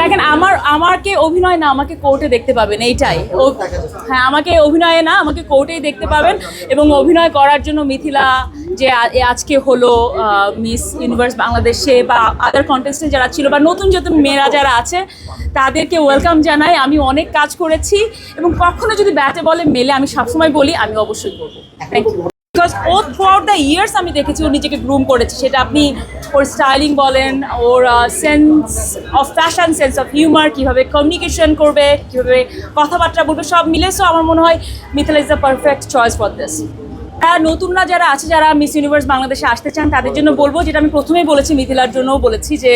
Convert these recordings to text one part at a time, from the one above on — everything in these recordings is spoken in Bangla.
দেখেন, আমার, আমাকে অভিনয় না, আমাকে কোর্টে দেখতে পাবেন, এইটাই। হ্যাঁ আমাকে অভিনয়ে না, আমাকে কোর্টেই দেখতে পাবেন এবং অভিনয় করার জন্য মিথিলা যে আজকে হলো মিস ইউনিভার্স বাংলাদেশে বা আদার কন্টেস্টে যারা ছিল বা নতুন নতুন মেয়েরা যারা আছে, তাদেরকে ওয়েলকাম জানাই। আমি অনেক কাজ করেছি এবং কখনো যদি ব্যাটে বলে মেলে, আমি সবসময় বলি, আমি অবশ্যই করব। থ্যাংক ইউ বিকজ ও থ্রু আউট দ্য ইয়ার্স আমি দেখেছি ও নিজেকে গ্রুম করেছে। সেটা আপনি ওর স্টাইলিং বলেন, ওর sense of fashion sense of humour কীভাবে কমিউনিকেশন করবে, কীভাবে কথাবার্তা বলবে, সব মিলে। সো আমার মনে হয় Mithila is the perfect choice for this নতুনরা যারা আছে, যারা মিস ইউনিভার্স বাংলাদেশে আসতে চান, তাদের জন্য বলব, যেটা আমি প্রথমেই বলেছি মিথিলার জন্যও বলেছি যে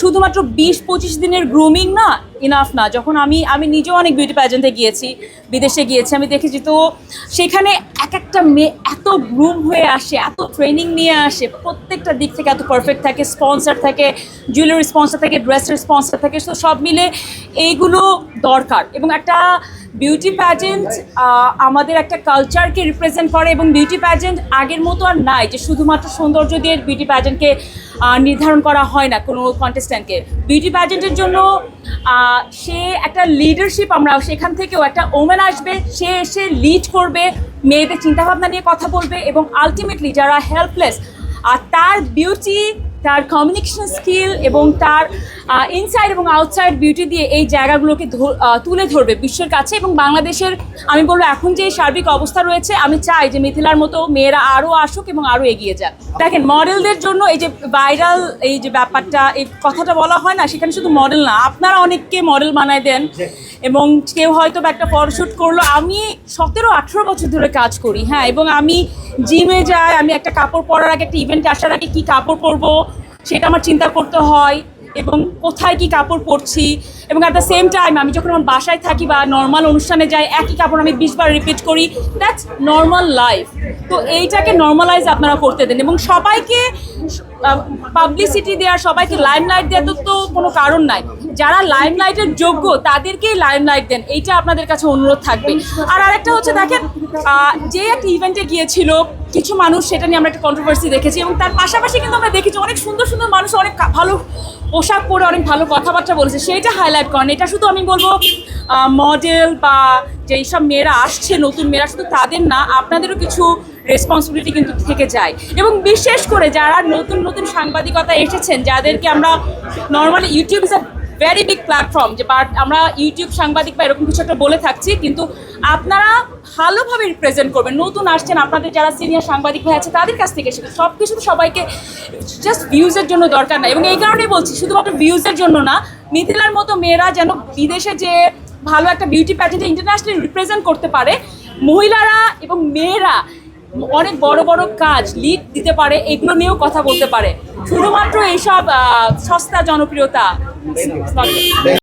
শুধুমাত্র বিশ পঁচিশ দিনের গ্রুমিং না ইনাফ না। যখন আমি আমি নিজেও অনেক বিউটি প্যাজেন্টে গিয়েছি, বিদেশে গিয়েছি, আমি দেখেছি তো সেখানে এক একটা মেয়ে এত গ্রুম হয়ে আসে, এত ট্রেনিং নিয়ে আসে, প্রত্যেকটা দিক থেকে এত পারফেক্ট থাকে স্পন্সার থাকে জুয়েলারি স্পন্সার থাকে ড্রেসের স্পন্সার থাকে, তো সব মিলে এইগুলো দরকার। এবং একটা বিউটি প্যাজেন্ট আমাদের একটা কালচারকে রিপ্রেজেন্ট করে এবং বিউটি প্যাজেন্ট আগের মতো আর নাই যে শুধুমাত্র সৌন্দর্য দিয়ে বিউটি প্যাজেন্টকে নির্ধারণ করা হয় না কোনো কন্টেস্ট্যান্টকে বিউটি প্যাজেন্টের জন্য সে একটা লিডারশিপ আমরা সেখান থেকেও একটা ওমেন আসবে, সে এসে লিড করবে, মেয়েদের চিন্তাভাবনা নিয়ে কথা বলবে এবং আলটিমেটলি যারা হেল্পলেস আর তার বিউটি তার কমিউনিকেশন স্কিল এবং তার ইনসাইড এবং আউটসাইড বিউটি দিয়ে এই জায়গাগুলোকে তুলে ধরবে বিশ্বের কাছে এবং বাংলাদেশের, আমি বলব এখন যে সার্বিক অবস্থা রয়েছে, আমি চাই যে মিথিলার মতো মেয়েরা আরও আসুক এবং আরও এগিয়ে যাক। দেখেন মডেলদের জন্য এই যে ভাইরাল এই যে ব্যাপারটা, এই কথাটা বলা হয় না, সেখানে শুধু মডেল না, আপনারা অনেককে মডেল বানায় দেন এবং কেউ হয়তো একটা ফটোশ্যুট করল। আমি সতেরো আঠেরো বছর ধরে কাজ করি হ্যাঁ এবং আমি জিমে যায়, আমি একটা কাপড় পরার আগে একটা ইভেন্ট আসার আগে কী কাপড় পরবো, সেটা আমার চিন্তা করতে হয়, এবং কোথায় কি কাপড় পরছি, এবং অ্যাট দ্য সেম টাইম আমি যখন আমার বাসায় থাকি বা নর্মাল অনুষ্ঠানে যাই, একই কাপড় আমি বিশবার রিপিট করি দ্যাটস নর্মাল লাইফ তো এইটাকে নর্মালাইজ আপনারা করতে দেন, এবং সবাইকে পাবলিসিটি দেওয়ার, সবাইকে লাইম লাইমলাইট দেওয়ার তো তো কোনো কারণ নাই। যারা লাইমলাইটের যোগ্য, তাদেরকেই লাইমলাইট দেন। এইটা আপনাদের কাছে অনুরোধ থাকবে। আর আরেকটা হচ্ছে, দেখেন যে একটা ইভেন্টে গিয়েছিল, কিছু মানুষ সেটা নিয়ে আমরা একটা কন্ট্রোভার্সি দেখেছি এবং তার পাশাপাশি কিন্তু আমরা দেখেছি, অনেক সুন্দর সুন্দর মানুষ অনেক ভালো পোশাক পরে অনেক ভালো কথাবার্তা বলেছে। সেইটা হাইলাইট করেন। এটা শুধু আমি বলব মডেল বা যেই সব মেয়েরা আসছে, নতুন মেয়েরা, শুধু তাদের না, আপনাদেরও কিছু রেসপন্সিবিলিটি কিন্তু থেকে যায়। এবং বিশেষ করে যারা নতুন নতুন সাংবাদিকতা এসেছেন, যাদেরকে আমরা normally YouTube very big platform যে বাট আমরা ইউটিউব সাংবাদিক বা এরকম কিছু একটা বলে থাকছি, কিন্তু আপনারা ভালোভাবে রিপ্রেজেন্ট করবেন। নতুন আসছেন, আপনাদের যারা সিনিয়র সাংবাদিক ভাই আছে, তাদের কাছ থেকে শিখুন। সব কিছু সবাইকে জাস্ট ভিউজের জন্য দরকার নাই। এবং এই কারণেই বলছি, শুধুমাত্র ভিউজের জন্য না, মিথিলার মতো মেয়েরা যেন বিদেশে যে ভালো একটা বিউটি প্যাজেন্টে ইন্টারন্যাশনালি রিপ্রেজেন্ট করতে পারে, মহিলারা এবং মেয়েরা অনেক বড় বড় কাজ লিড দিতে পারে, এগুলো নিয়েও কথা বলতে পারে। শুধুমাত্র এইসব সস্তা জনপ্রিয়তা 没有没有